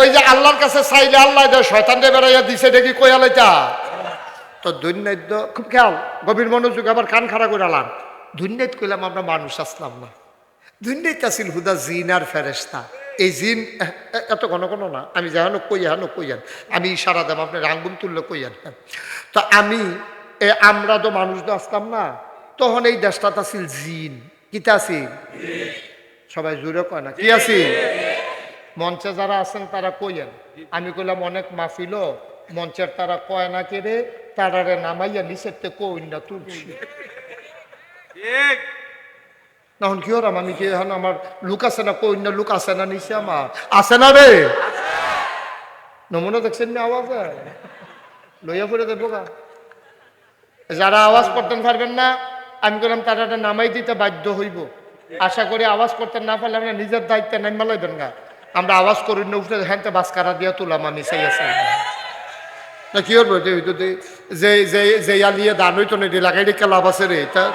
ওই যে আল্লাহর কাছে চাইলে আল্লাহ দেয়, শয়তান দিয়ে বেড়াইয়া দিছে দেখি কয়ালাইতা তো দৈন্যাদ্য খুব খেয়াল, গভীর মনোযোগ আবার কান খাড়া করে আলাম। দুর্নীত কইলাম, আমরা মানুষ আসলাম না। দুর্নীত আসিল হুদা জিন আর ফেরেস্তা এই জিন এত ঘন ঘন না, আমি যেন কই হেন কইয়ান আমি ইশারা দেব, আপনি আঙ্গুল তুললে কইয়ান। তো আমি, এ, আমরা তো মানুষ তো আসতাম না। তখন এই দেশটাতে আছিল জিন। কিতা আছিল সবাই জুড়ে কয় না, কি আছিল মঞ্চে যারা আছেন তারা কইয়েন। আমি কইলাম, অনেক মাফিল মঞ্চের তারা কয় না কেড়ে তারারে নামাইয়া নিচের তে কই না তুলছি তখন কি হলাম আমি কি এখন আমার লুক আছে না? কই না, লুক আছে না নিচে আমার? আছে না রে। নমুনা দেখছেন না আওয়াজ? লইয়া পড়ে দেবো গা যারা আওয়াজ করতেন পারবেন না, আমি বললাম তারা নামাই দিতে বাধ্য হইব। আশা করি আওয়াজ করতে না পারলে আমরা নিজের দায়িত্বে নাইমা লইবেন গা। আমরা আওয়াজ করি, না উঠে হ্যাঁ বাস কারা দিয়া তুলাম আমি সেই আছে। না, কি করব যে, যে- যে যে আলিয়ে দান হইতো না লাগাই রেখে লাভ আছে রে তা।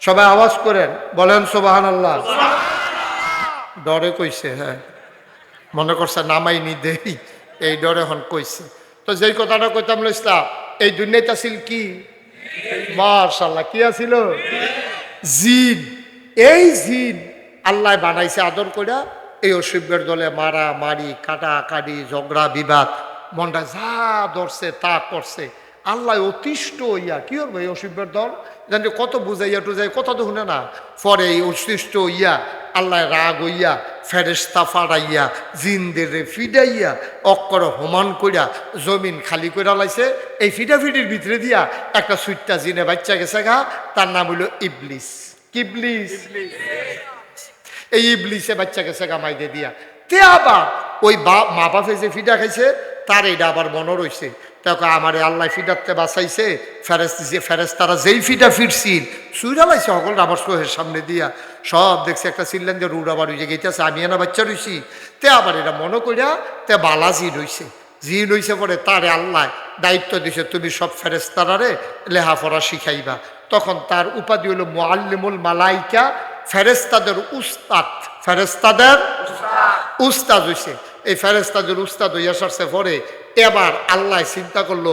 সবাই আওয়াজ করেন, বলেন সোবাহান আল্লাহ ডরে কইছে হ্যাঁ। মনে করছে, নামাই নি দেই, এই ডরে এখন কইছে। তো যেই কথাটা কইতাম লইসলাম এই দুনিয়াতে আছিল কি? মার্শাল্লাহ কি আছিল? জিন। এই জিন আল্লাহ বানাইছে, আদর কইরা এই অসভ্যের দলে মারা, মারি কাটা কাটি ঝগড়া, বিবাদ, মনটা যা ধরছে, তা করছে। আল্লাহ অতিষ্ঠ হইয়া কি করব এই অসভ্যের দল? জানি কত বুঝাইয়া টুজাই কত তো শুনে না। পরে এই অতিষ্ঠ হইয়া আল্লাহ রাগ হইয়া ফেরেস্তা ফাড়াইয়া জিনদের ফিডাইয়া অক্কর হোমান কইরা, জমিন খালি কইরা লাইছে। এই ফিডাফিডির ভিতরে দিয়া একটা সুইটটা জিনে বাচ্চা গেছে গা, তার নাম হইল ইবলিস। কিবলিস? এই ইবলিসে বাচ্চাকে সে গামাই দিয়ে। দিয়া তে আবার ওই বাপ, মা বাপে যে ফিডা খাইছে, তার এইটা আবার মনে রইছে। দেখো আমার আল্লাহ ফিডাতে বাঁচাইছে ফেরেস যে ফেরেস তারা যেই ফিডা ফিরছিল সুইরা সকল আমার সোহের সামনে দিয়া। সব দেখছে একটা চিল্লেন যে রুড আবার হইছে গেইতেছে, আমি এনা বাচ্চা রইছি। তে আবার এটা মনে করিয়া তে বালা বালাজি রইছে জি রইছে পরে তারে আল্লাহ দায়িত্ব দিছে, তুমি সব ফেরেস্তারারে লেহাপড়া শিখাইবা। তখন তার উপাধি হলো মোয়াল্লিমুল মালাইকা ফেরেস্তাদের উস্তাদ। ফেরেস্তাদের উস্তাদ। হইছে। এই ফেরেস্তাদের উস্তাদ হইয়া সারছে পরে এবার আল্লাহ চিন্তা করল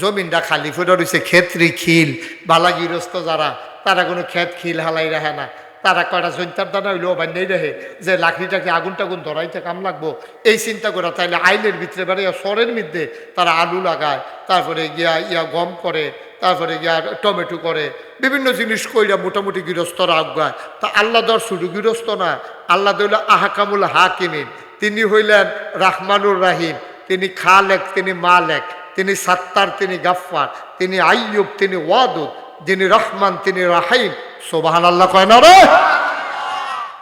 জমিনটা খালি ফুটে রয়েছে ক্ষেত্রি খিল বালাগিরস্ত যারা তারা কোনো ক্ষেত খিল হালাই রাখে না। তারা কয়টা জৈন্তার দানা হইলেও বান্ধাই রাখে যে লাকড়িটাকে আগুন টাগুন ধরাইতে কাম লাগবো, এই চিন্তা করে তাইলে আইলের ভিতরে বেড়ে সরের মধ্যে তারা আলু লাগায়, তারপরে গিয়া ইয়া গম করে, তারপরে গিয়া টমেটো করে, বিভিন্ন জিনিস কইরা মোটামুটি গৃহস্থরা আগায়। তা আল্লাহ দর শুধু গৃহস্থ না, আল্লাহ দইল আহাকামুল হাকিমিন। তিনি হইলেন রাহমানুর রাহিম, তিনি খালেক, তিনি মালেক, তিনি সাত্তার, তিনি গাফফার, তিনি আইয়ুব, তিনি ওয়াদুদ, যিনি রহমান, তিনি রাহিম। সোবাহান আল্লাহ কয় না রে?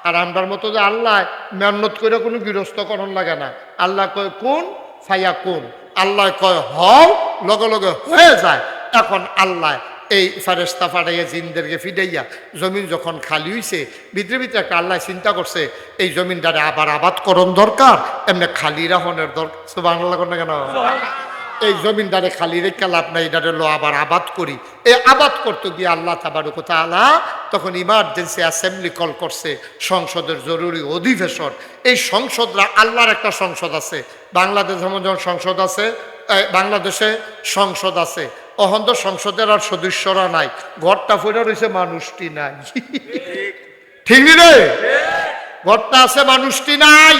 আর আমরার মতো যে আল্লাহ, মেহনত করে কোনো গৃহস্থকরণ লাগে না। আল্লাহ কয়, কোন ফাইয়া কোন আল্লাহ কয়, হও। লগে লগে হয়ে যায়। এখন আল্লাহ এই ফারেস্তা ফাটাইয়া জিনদেরকে ফিডাইয়া জমিন যখন খালি হইছে, ভিতরে ভিতরে একটা আল্লাহ চিন্তা করছে, এই জমিনটারে আবার আবাদ করণ দরকার, এমনি খালি রাহনের দরকার। বাংলা কেন? এই জমিনদারে খালি রেখে লাভ নাই এটারে লো আবার আবাদ করি। এই আবাদ করতে গিয়ে আল্লাহ তাবারুক তাআলা তখন ইমার্জেন্সি অ্যাসেম্বলি কল করছে সংসদের জরুরি অধিবেশন। এই সংসদরা আল্লাহর একটা সংসদ আছে বাংলাদেশ যেমন যেমন সংসদ আছে বাংলাদেশে সংসদ আছে। অহন্ত সংসদের আর সদস্যরা নাই ঘরটা ফুটে রয়েছে মানুষটি নাই। ঠিক। রে? ঘরটা আছে মানুষটি নাই।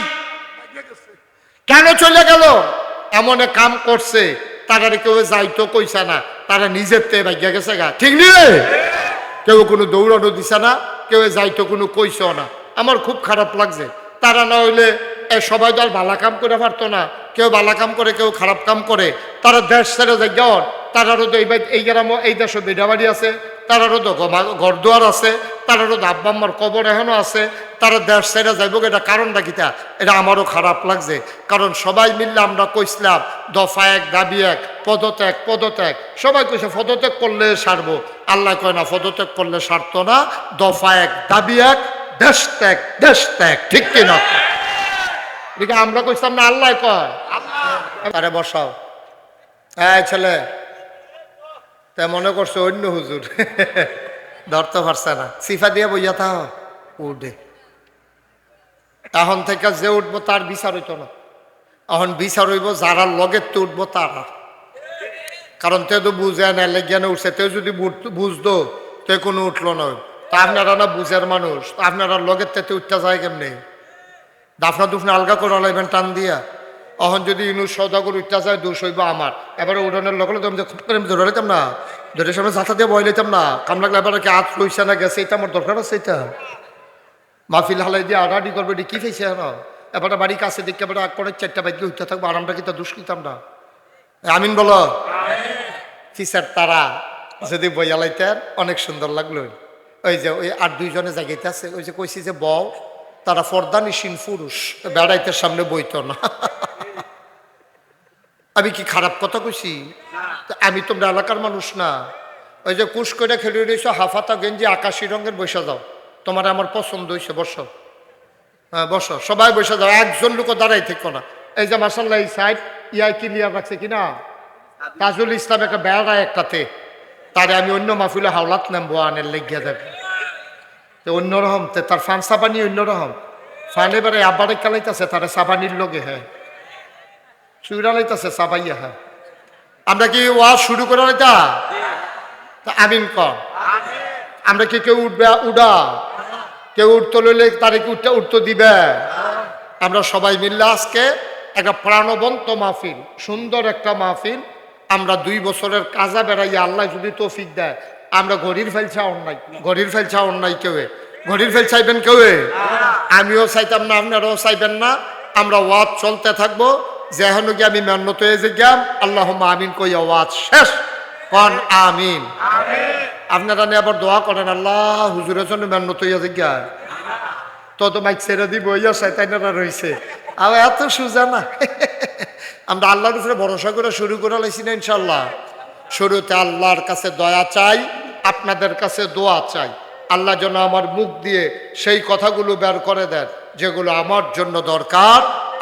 কেন চলে গেল? এমন কাম করছে তারা কেউ যাইতো কইছে না, তারা নিজের তে ভাগ্যা গেছে গা। ঠিক নি রে? কেউ কোনো দৌড়ানো দিছে না, কেউ যাইতো কোনো কইছে না। আমার খুব খারাপ লাগছে। তারা না হইলে সবাই তো আর ভালা কাম করে পারতো না। কেউ ভালা কাম করে, কেউ খারাপ কাম করে। তারা দেশ ছেড়ে গন তারারও তো এই এই গ্রাম এই দেশে বেডাবাড়ি আছে। তারারও তো গমা- ঘরদুয়ার আছে। তারারও তো আব্বা কবর এখনও আছে, তারা দেশ ছেড়ে যাইব এটা কারণটা কিতা এটা আমারও খারাপ লাগছে। কারণ সবাই মিললে আমরা কইসলাম দফা এক, দাবি এক, পদত্যাগ পদত্যাগ। সবাই কইছে, পদত্যাগ করলে সারবো। আল্লাহ কয়, না, পদত্যাগ করলে সারতো না। দফা এক, দাবি এক, দেশ ত্যাগ দেশ ত্যাগ। ঠিক কিনা এদিকে আমরা কইছিলাম না আল্লাহ কয়? আরে বসাও। এই ছেলে, তা মনে করছ অন্য হুজুর। ধরতে পারছে না। সিফা দিয়ে বইয়া থাও। উঠে। এখন থেকে যে উঠবো তার বিচার হইতো না। এখন বিচার হইব যারা লগের তো উঠবো তারা। কারণ তে তো বুঝে না লেগিয়ানে উঠছে। তে যদি বুঝ- বুঝতো, তে কোনো উঠল না। তা আপনারা না বুঝের মানুষ। আপনারা লগের তেতে উঠতে যায় কেমনি? দাফনা দুফনা আলগা করে লাইবেন টান দিয়া। অহন যদি ইনু সৌদাগর উঠতে যায় দোষ হইব আমার, এবারে উড়নের লগে লগে আমি ধরে লইতাম না। ধরে সামনে যাতা দিয়ে বয় লইতাম না। কাম লাগলে এবারে কি আজ লইছে না গেছে, এটা আমার দরকার আছে এটা। মাহফিল হালাই দিয়ে আড়াআড়ি করবে, এটি কি ফেছে না এবারে বাড়ি কাছে দেখতে এবারে এক পরে চারটা বাইকে উঠতে থাকব আরামটা কি তা দুষ কিতাম না। আমিন বলো। ফিসার তারা, যদি বইয়া লাইতেন অনেক সুন্দর লাগল। ওই যে ওই আর দুইজনে জায়গাতে আছে, ওই যে কইছি যে বউ, তারা ফর্দানিসীন পুরুষ, বেড়াইতে সামনে বইত না। আমি কি খারাপ কথা কইছি? আমি তোমরা এলাকার মানুষ না। ওই যে কুশ করে খেলে রয়েছ হাফাতা গেঞ্জি, আকাশি রঙের বসে যাও। তোমার আমার পছন্দ হয়েছে বসো। হ্যাঁ বসো। সবাই বসে যাও, একজন লোক দাঁড়াই থেকো না। এই যে মাসাল্লাহ এই সাইড ইয়াই ক্লিয়ার রাখছে কিনা? তাজুল ইসলাম একটা বেড়া একটাতে। তারে আমি অন্য মাহফিলে হাওলাত নামবো, আনের লেগিয়া দেবে তো অন্যরকম তার ফান সাবানি অন্যরকম ফান এবারে আব্বারে কালাইতেছে তারে সাবানির লগে হ্যাঁ। চুইরা লাইতেছে সাবাইয়া হ্যাঁ। আমরা কি ওয়াজ শুরু করে লাইতা আমিন কর আমরা কি কেউ উঠবে উডা কেউ উঠতে লইলে তারে কি উঠতে উঠতে দিবে? আমরা সবাই মিললে আজকে একটা প্রাণবন্ত মাহফিল, সুন্দর একটা মাহফিল। আমরা দুই বছরের কাজা বেড়াইয়া আল্লাহ যদি তৌফিক দেয়, আমরা ঘড়ির ফেলছা নাই ঘড়ির ফেলছা নাই কেউ ঘড়ির ফেল চাইবেন কেউ আমিও চাইতাম না, আপনারাও চাইবেন না। আমরা ওয়াজ চলতে থাকব। যেহেন কি আমি মেহনত হয়ে যে গেলাম আল্লাহ আমিন কইয়া ওয়াজ শেষ। কন আমিন। আপনারা নিয়ে আবার দোয়া করেন আল্লাহ হুজুরের জন্য মেহনত হইয়া যে গিয়া তো তো মাইক ছেড়ে দিব ইয়া শয়তানেরা রয়েছে আর এত সুজা না। আমরা আল্লাহর উপরে ভরসা করে শুরু করে লাইছি না ইনশাল্লাহ শুরুতে আল্লাহর কাছে দয়া চাই আপনাদের কাছে দোয়া চাই। আল্লাহ যেন আমার মুখ দিয়ে সেই কথাগুলো বের করে দেন যেগুলো আমার জন্য দরকার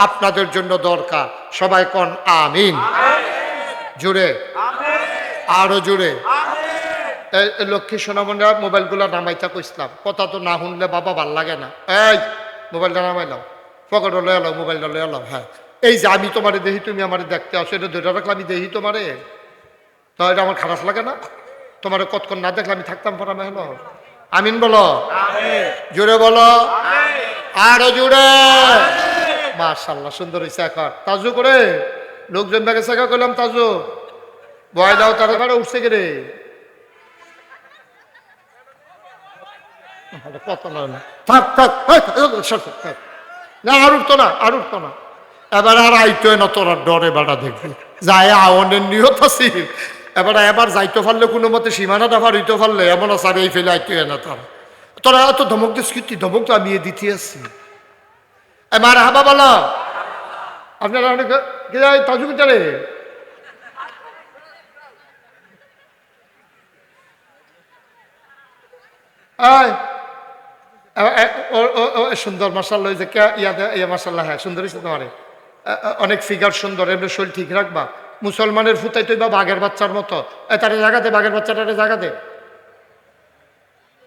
আপনাদের জন্য দরকার। সবাই কন আমিন। জুড়ে। আরও জুড়ে। লক্ষ্মী সোনামণিরা মোবাইলগুলো নামাইতে কইসলাম কথা তো না শুনলে বাবা ভালো লাগে না। এই মোবাইলটা নামাই নামাইলাম পকেটে লয়ে এলাও মোবাইলটা লয়ে এলাও হ্যাঁ। এই যে আমি তোমারে দেখি তুমি আমার দেখতে আসো এটা ধরে রাখলে আমি দেখি তোমারে। তো এটা আমার খারাপ লাগে না? তোমার কতক্ষণ না দেখলে আমি থাকতাম পর আমি হলো। আমিন বলো। জোরে বলো। আরও জোরে মার্শাল্লাহ সুন্দর হয়েছে এখন। তাজু করে লোকজন ব্যাগে শেখা করলাম তাজু। বয় দাও তারা কারও উঠছে কে রে? আরে কত না না। থাক থাক এই, এই, সর, সর, থাক। না আর উঠতো না আর উঠতো না। এবার আর আইতো না তোরা ডরে বেড়া দেখবি। যায় আওয়ানের নিয়ত আছে আমি দিতে আসছি। হাবা বলো। আপনারা অনেক কে যায় সুন্দর মার্শাল যে কে ইয়াদে ইয়া মার্শাল্লাহ হ্যাঁ সুন্দর তোমারে। অনেক ফিগার সুন্দর, এমনি শরীর ঠিক রাখবা। মুসলমানের ফুতাই তো বা বাঘের বাচ্চার মতো। তারে জায়গাতে বাঘের বাচ্চাটারে জায়গাতে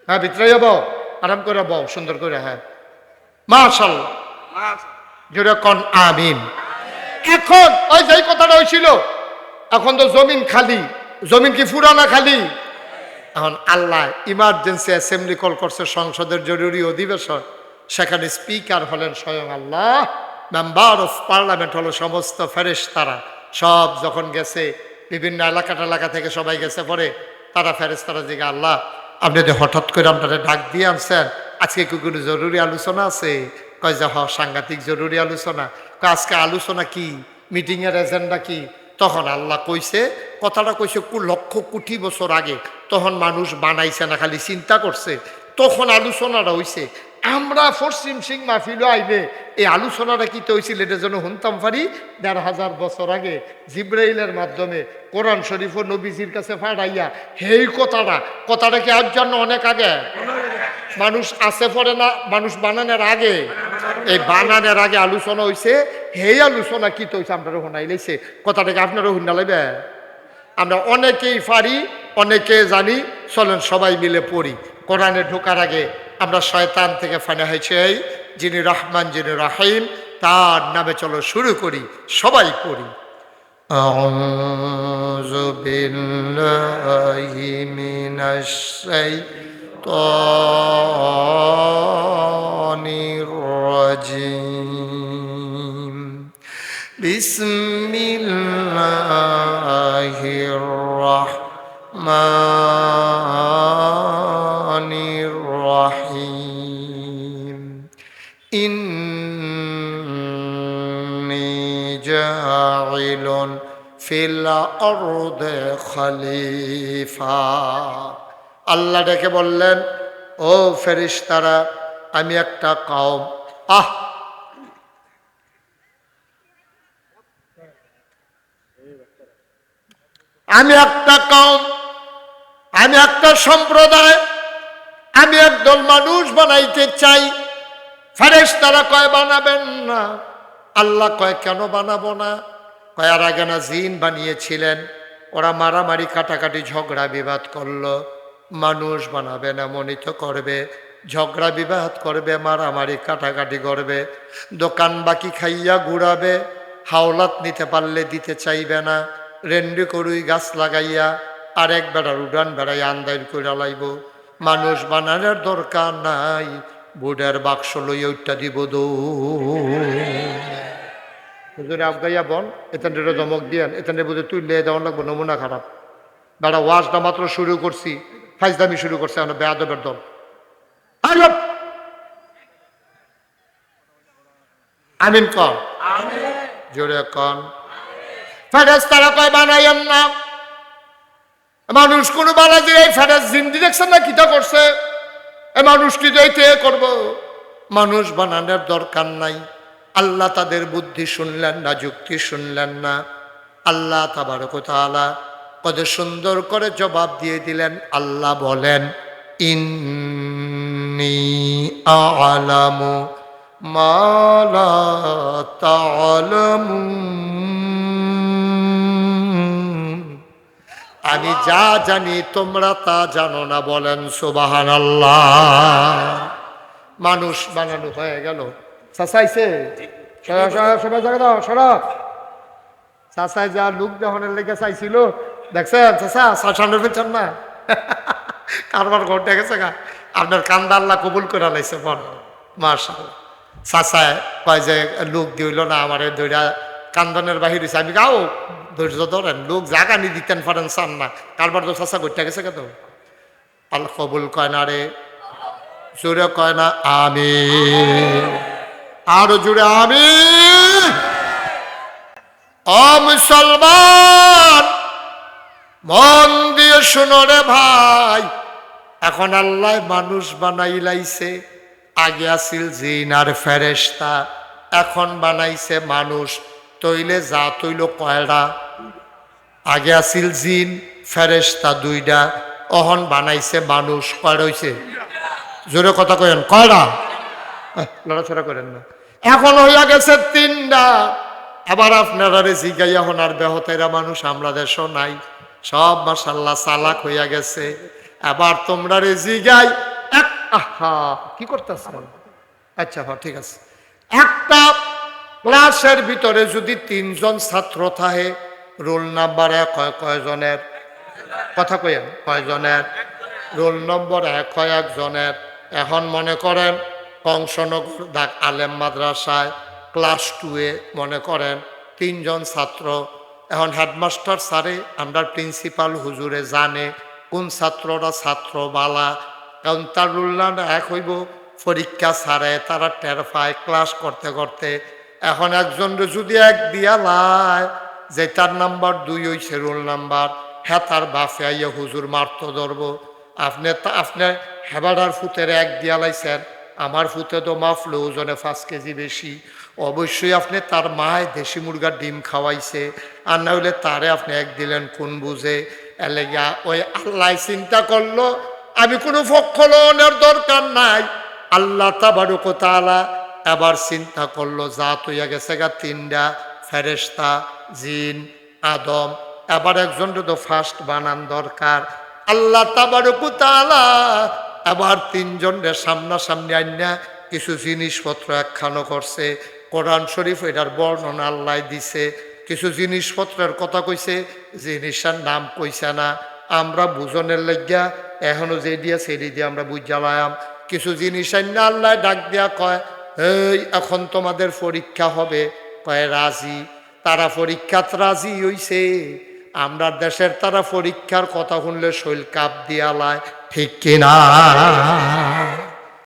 হ্যাঁ ভিতরে যাব আরাম করে বও, সুন্দর করে হ্যাঁ। মার্শাল জোরে কন আমিন। এখন ওই যেই কথাটা হয়েছিল এখন তো জমিন খালি। জমিন কি ফুরানা খালি? এখন আল্লাহ ইমার্জেন্সি অ্যাসেম্বলি কল করছে, সংসদের জরুরি অধিবেশন। সেখানে স্পিকার হলেন স্বয়ং আল্লাহ মেম্বার অফ পার্লামেন্ট হলো সমস্ত ফেরেশ তারা সব যখন গেছে, বিভিন্ন এলাকা টেলাকা থেকে সবাই গেছে পরে, তারা ফেরেস তারা জিগা আল্লাহ, আপনি যে হঠাৎ করে আপনারা ডাক দিয়ে আনছেন, আজকে কি কোনো জরুরি আলোচনা আছে? কয় যে, হ, সাংঘাতিক জরুরি আলোচনা। আজকে আলোচনা কি? মিটিংয়ের এজেন্ডা কি? তখন আল্লাহ কইছে, কথাটা কইছে লক্ষ কোটি বছর আগে। তখন মানুষ বানাইছে না, খালি চিন্তা করছে। তখন আলোচনাটা হইছে, আমরা পশ্চিম সিং মাহফিল আইবে। এই আলোচনাটা কি হয়েছিল এটা যেন শুনতাম পারি, দেড় হাজার বছর আগে জিব্রাইলের মাধ্যমে কোরআন শরীফ ও নবীজির কাছে ফাড়াইয়া হেই কথাটা কথাটা কি আজ জন্য অনেক আগে? মানুষ আছে পড়ে না, মানুষ বানানোর আগে? এই বানানোর আগে আলোচনা হইছে হেই আলোচনা কি তো হইছে আপনারা শোনাই লাইছে কথাটাকে আপনারা শুনা লাইবে আমরা অনেকেই পারি অনেকে জানি চলেন সবাই মিলে পড়ি কোরআনে ঢোকার আগে আমরা শয়তান থেকে ফানা হয়েছে এই যিনি রহমান যিনি রাহিম তার নামে চলো শুরু করি সবাই পড়ি أعوذ بالله من الشيطان بسم الله الرحمن الرحيم إني جاعل في الأرض خليفة আল্লাহ ডেকে বললেন ও ফেরিস্তারা আমি একটা কওম আহ আমি একটা কম আমি একটা সম্প্রদায়, আমি একদল মানুষ বানাইতে চাই। ফেরেস তারা কয়, বানাবেন না। আল্লাহ কয়, কেন বানাবো না? কয়, আর আগে না জিন বানিয়েছিলেন, ওরা মারামারি, কাটাকাটি, ঝগড়া, বিবাদ করল। মানুষ বানাবে না মনিত করবে। ঝগড়া, বিবাদ করবে, মারামারি, কাটাকাটি করবে। দোকান বাকি খাইয়া ঘুরাবে। হাওলাত নিতে পারলে দিতে চাইবে না। রেন্ডি করুই গাছ লাগাইয়া আরেক বেড়ার উডান বেড়াই আন্দাইল করে লাইব। মানুষ বানানোর দরকার নাই বুডের বাক্স লইয়া উঠটা দিব দৌ হুজুরে আফগাইয়া বন এখান দমক দিয়েন এখান বুঝে তুই লে দেওয়ান লাগবো নমুনা খারাপ। বেড়া ওয়াজটা মাত্র শুরু করছি ফাইজদামি শুরু করছে আমরা বেয়াদবের দল! আমিন কন। জোরে কন। ফেরেস তারা কয়, বানাইয়েন না। মানুষ কোনো দিয়ে এই ফেরেস জিন্দি দেখছেন না কিতা করছে? এ মানুষটি যাইতে করব? মানুষ বানানোর দরকার নাই। আল্লাহ তাদের বুদ্ধি শুনলেন না, যুক্তি শুনলেন না। আল্লাহ তাবারক তাআলা কত সুন্দর করে জবাব দিয়ে দিলেন। আল্লাহ বলেন, ইন্নি আলামু মালা তালামুন আমি যা জানি তোমরা তা জানো না বলেন সুবাহান মানুষ বানানো হয়ে গেল। চাচাইছে? সবাই জায়গা দাও সরা চাচাই যা লুক দহনের লেগে চাইছিল, দেখছেন চাচা? শাসানোর পেছন না। কারবার ঘটে গেছে গা। আপনার কান্দা আল্লাহ কবুল করে লাইছে, বল। মার্শাল চাচায় কয় যে, লোক দিল না আমার দৈরা কান্দনের বাহির আমি গাও ধৈর্য ধরেন, লোক জাগানি দিতেন পারেন চান না কারবার তো চাচা ঘটে গেছে কেন আল্লাহ কবুল কয় না রে, জোরে কয় না আমি আরও জুড়ে আমি মুসলমান, মন দিয়ে শুনো রে ভাই। এখন আল্লাহ মানুষ বানাই লাইছে আগে আসিল জিন আর ফেরেস্তা এখন বানাইছে মানুষ। তৈলে যা তৈল কয়টা আগে আসিল জিন ফেরেস্তা দুইটা অহন বানাইছে মানুষ কয় জোরে কথা কয়েন আহ, লড়াচড়া করেন না। এখন হইয়া গেছে তিনটা আবার আপনারা জিগাইয়া হনার বেহতেরা মানুষ আমরা দেশও নাই। সব মাসাল্লাহ চালাক হইয়া গেছে। আবার তোমরা রে জিগাই এক আহা কি করতেছেন? আচ্ছা ঠিক আছে। একটা ক্লাসের ভিতরে যদি তিনজন ছাত্র থাকে রোল নাম্বার এক হয় কয়জনের? কথা কইেন কয়জনের? রোল নম্বর এক হয় একজনের। এখন মনে করেন, কংসনগর ডাক আলেম মাদ্রাসায় ক্লাস টুয়ে মনে করেন তিনজন ছাত্র। এখন হেডমাস্টার স্যারে আমরা প্রিন্সিপাল হুজুরে জানে কোন ছাত্ররা ছাত্র বালা কারণ তার রুল্লান এক হইব, পরীক্ষা ছাড়ে তারা টের পায় ক্লাস করতে করতে এখন একজন যদি এক দিয়া লাই যে তার নাম্বার দুই হইছে রোল নাম্বার হ্যাঁ তার বাপে আইয়া হুজুর মারত ধরব। আপনি আপনি হেবাডার ফুতের এক দিয়া লাইছেন, আমার ফুতে তো মাফলো ওজনে পাঁচ কেজি বেশি। অবশ্যই আপনি তার মায় দেশি মুরগার ডিম খাওয়াইছে, আর না হলে তারে আপনি এক দিলেন কোন বুঝে? এলেগা ওই আল্লাহ চিন্তা করল, আমি কোনো পক্ষ লোনের দরকার নাই। আল্লাহ তাবারুক তালা এবার চিন্তা করল জাত হইয়া গেছে গা তিনটা ফেরেস্তা জিন, আদম এবার একজন তো ফার্স্ট বানান দরকার। আল্লাহ তাবারুক তালা এবার তিনজনের সামনাসামনি আইনা কিছু জিনিসপত্র একখানো করছে। কোরআন শরীফ এটার বর্ণনা আল্লাহ দিছে। কিছু জিনিসপত্রের কথা কইছে জিনিসটার নাম কইছে না। আমরা বুঝনের লাগিয়া এখনও যে দিয়া সেটি দিয়ে আমরা বুঝালাম কিছু জিনিস আল্লাহ ডাক দিয়া কয় এই, এখন তোমাদের পরীক্ষা হবে। কয়, রাজি। তারা পরীক্ষাত রাজি হইছে। আমরা দেশের তারা পরীক্ষার কথা শুনলে শৈল কাপ দিয়ালায় ঠিক কিনা?